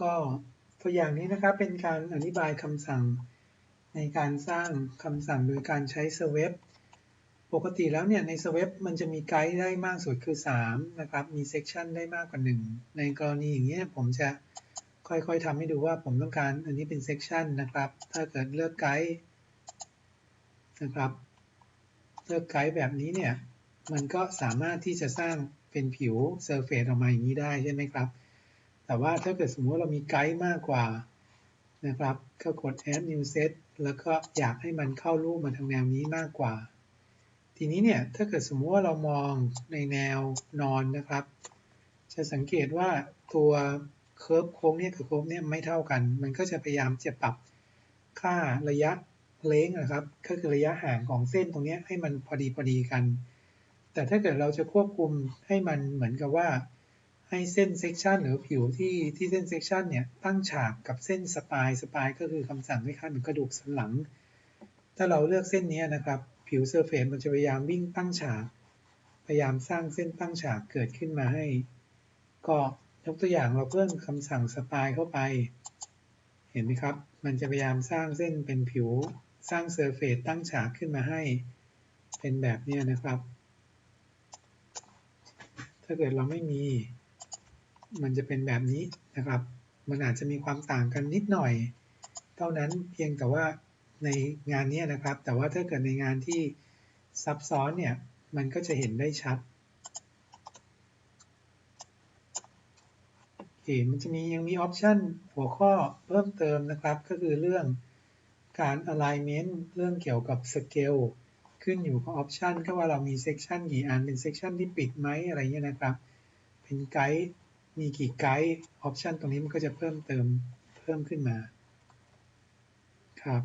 ก็ตัวอย่างนี้นะครับเป็นการอธิบายคำสั่งในการสร้างคำสั่งโดยการใช้ swep ปกติแล้วเนี่ยใน swep มันจะมีไกด์ได้มากสุดคือ 3 นะครับ มี section ได้มากกว่า 1 ในกรณีอย่างนี้ผมจะค่อยๆทำให้ดูว่าผมต้องการอันนี้เป็น section นะครับ ถ้าเกิดเลือกไกด์นะครับ เลือกไกด์แบบนี้เนี่ย มันก็สามารถที่จะสร้างเป็นผิว surface ออกมาอย่างนี้ได้ใช่ไหมครับ แต่ว่าถ้าเกิดสมมติว่าเรามีไกด์มากกว่านะครับก็กด add new set แล้วก็อยากให้มันเข้ารูปมาทางแนวนี้มากกว่า ทีนี้เนี่ยถ้าเกิดสมมติว่าเรามองในแนวนอนนะครับ จะสังเกตว่าตัวเคอร์ฟโค้งเนี่ยกับโค้งเนี่ยไม่เท่ากัน มันก็จะพยายามจะปรับค่าระยะเลงนะครับ ก็คือระยะห่างของเส้นตรงนี้ให้มันพอดีพอดีกัน แต่ถ้าเกิดเราจะควบคุมให้มันเหมือนกับว่า ให้เส้นเซกชันหรือผิวที่ที่เส้นเซกชันเนี่ยตั้งฉากกับเส้นสปายสปายก็คือคำสั่งคล้ายๆเหมือนกระดูกสันหลัง ถ้าเราเลือกเส้นนี้นะครับ ผิวเซอร์เฟซมันจะพยายามวิ่งตั้งฉาก พยายามสร้างเส้นตั้งฉากเกิดขึ้นมาให้ ก็ยกตัวอย่างเราเพิ่มคำสั่งสปายเข้าไป เห็นไหมครับ มันจะพยายามสร้างเส้นเป็นผิวสร้างเซอร์เฟซตั้งฉากขึ้นมาให้ เป็นแบบนี้นะครับ ถ้าเกิดเราไม่มี มันจะเป็นแบบนี้นะครับ มันอาจจะมีความต่างกันนิดหน่อย เท่านั้นเพียงแต่ว่าในงานนี้นะครับ แต่ว่าถ้าเกิดในงานที่ซับซ้อนเนี่ย มันก็จะเห็นได้ชัดโอเคมันจะมียังมีออปชันหัวข้อเพิ่มเติมนะครับ ก็คือเรื่องการ alignment เรื่องเกี่ยวกับ scale ขึ้นอยู่กับออปชันก็ว่าเรามีเซกชันกี่อันเป็นเซกชันที่ปิดไหมอะไรเงี้ยนะครับ เป็นไกด์ มีกี่ไกด์ออปชันตรงนี้มันก็จะเพิ่มเติมเพิ่มขึ้นมาครับ